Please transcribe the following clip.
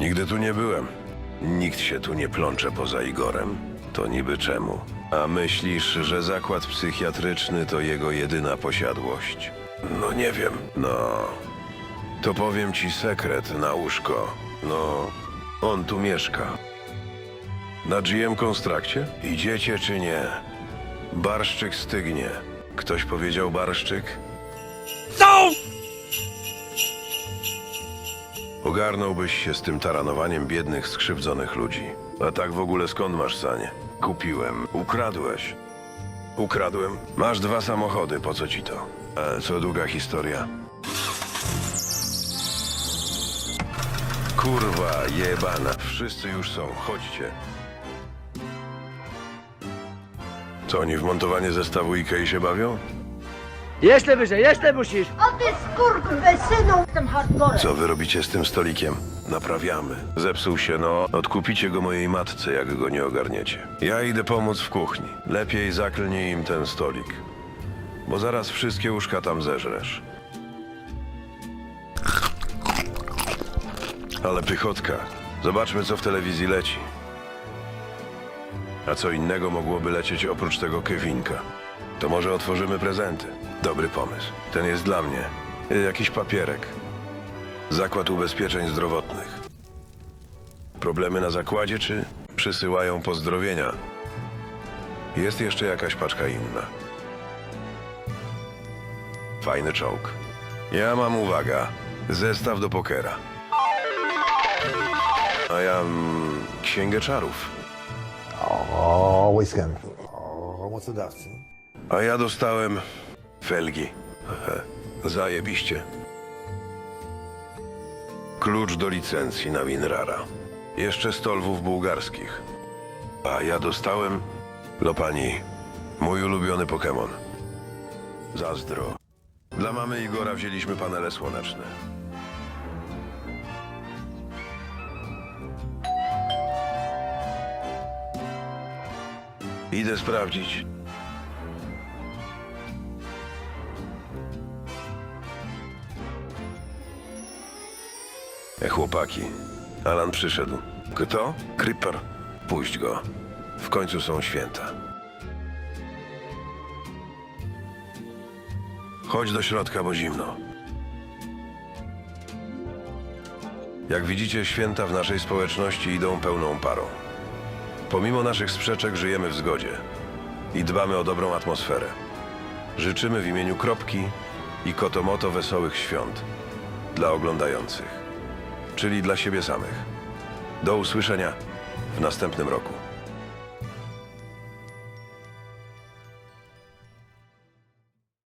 Nigdy tu nie byłem. Nikt się tu nie plącze poza Igorem. To niby czemu? A myślisz, że zakład psychiatryczny to jego jedyna posiadłość? No nie wiem. No. To powiem ci sekret na łóżko. No, on tu mieszka. Na GM Konstrakcie? Idziecie czy nie? Barszczyk stygnie. Ktoś powiedział barszczyk? Co? Ogarnąłbyś się z tym taranowaniem biednych, skrzywdzonych ludzi. A tak w ogóle skąd masz sanie? Kupiłem. Ukradłeś. Ukradłem. Masz dwa samochody, po co ci to? A co długa historia? Kurwa, jebana. Wszyscy już są. Chodźcie. Co, oni w montowanie zestawu Ikei się bawią? Jeszcze wyżej, jeszcze musisz. O ty skurwysynu! Jestem hardcorem. Co wy robicie z tym stolikiem? Naprawiamy. Zepsuł się, no. Odkupicie go mojej matce, jak go nie ogarniecie. Ja idę pomóc w kuchni. Lepiej zaklnij im ten stolik. Bo zaraz wszystkie łóżka tam zeżresz. Ale pychotka. Zobaczmy, co w telewizji leci. A co innego mogłoby lecieć oprócz tego Kevinka? To może otworzymy prezenty. Dobry pomysł. Ten jest dla mnie. Jakiś papierek. Zakład Ubezpieczeń Zdrowotnych. Problemy na zakładzie, czy przysyłają pozdrowienia? Jest jeszcze jakaś paczka inna. Fajny czołg. Ja mam, uwaga, zestaw do pokera. A ja mm, księgę czarów. O, Whisken. O, mocodawcy. A ja dostałem felgi. Zajebiście. Klucz do licencji na Winrara. Jeszcze stolwów bułgarskich. A ja dostałem Lopani, mój ulubiony Pokémon. Zazdro. Dla mamy Igora wzięliśmy panele słoneczne. Idę sprawdzić. Chłopaki, Alan przyszedł. Kto? Creeper. Puść go. W końcu są święta. Chodź do środka, bo zimno. Jak widzicie, święta w naszej społeczności idą pełną parą. Pomimo naszych sprzeczek żyjemy w zgodzie i dbamy o dobrą atmosferę. Życzymy w imieniu Kropki i Kotomoto wesołych świąt dla oglądających czyli dla siebie samych. Do usłyszenia w następnym roku.